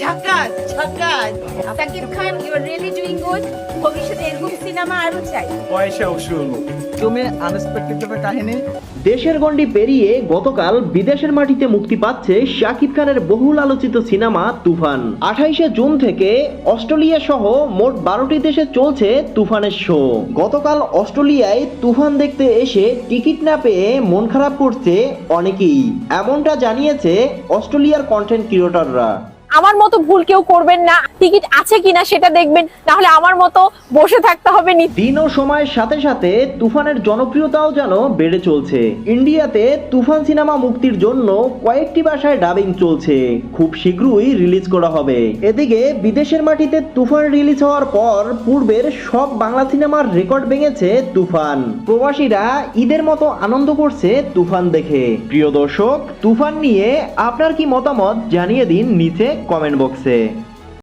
ঝাকাস ঝাকাস Shakib Khan you are really doing good ভবিষ্যতে এরকম cinema আরও চাই। পয়সা উসুল তুমি আনএক্সপেক্টেড কাহিনী। দেশের গণ্ডি পেরিয়ে গতকাল বিদেশের মাটিতে মুক্তি পাচ্ছে শাকিব খানের বহুল আলোচিত সিনেমা তুফান। আঠাইশে জুন থেকে অস্ট্রেলিয়া সহ মোট বারোটি দেশে চলছে তুফানের শো। গতকাল অস্ট্রেলিয়ায় তুফান দেখতে এসে টিকিট না পেয়ে মন খারাপ করছে অনেকেই। এমনটা জানিয়েছে অস্ট্রেলিয়ার কন্টেন্ট ক্রিয়েটররা আমার মতো ভুল কেউ করবেন না। টিকিট আছে কিনা সেটা দেখবেন। না হলে আমার মতো বসে থাকতে হবে নি দিন ও সময়ের সাথে সাথে তুফানের জনপ্রিয়তাও যেন বেড়ে চলছে। ইন্ডিয়াতে তুফান সিনেমা মুক্তির জন্য কয়েকটি ভাষায় ডাবিং চলছে। খুব শীঘ্রই রিলিজ করা হবে। এদিকে বিদেশের মাটিতে তুফান রিলিজ হওয়ার পর পূর্বের সব বাংলা সিনেমার রেকর্ড ভেঙেছে তুফান। প্রবাসীরা ঈদের মতো আনন্দ করছে তুফান দেখে। প্রিয় দর্শক, তুফান নিয়ে আপনার কি মতামত জানিয়ে দিন নিচে কমেন্ট বক্সে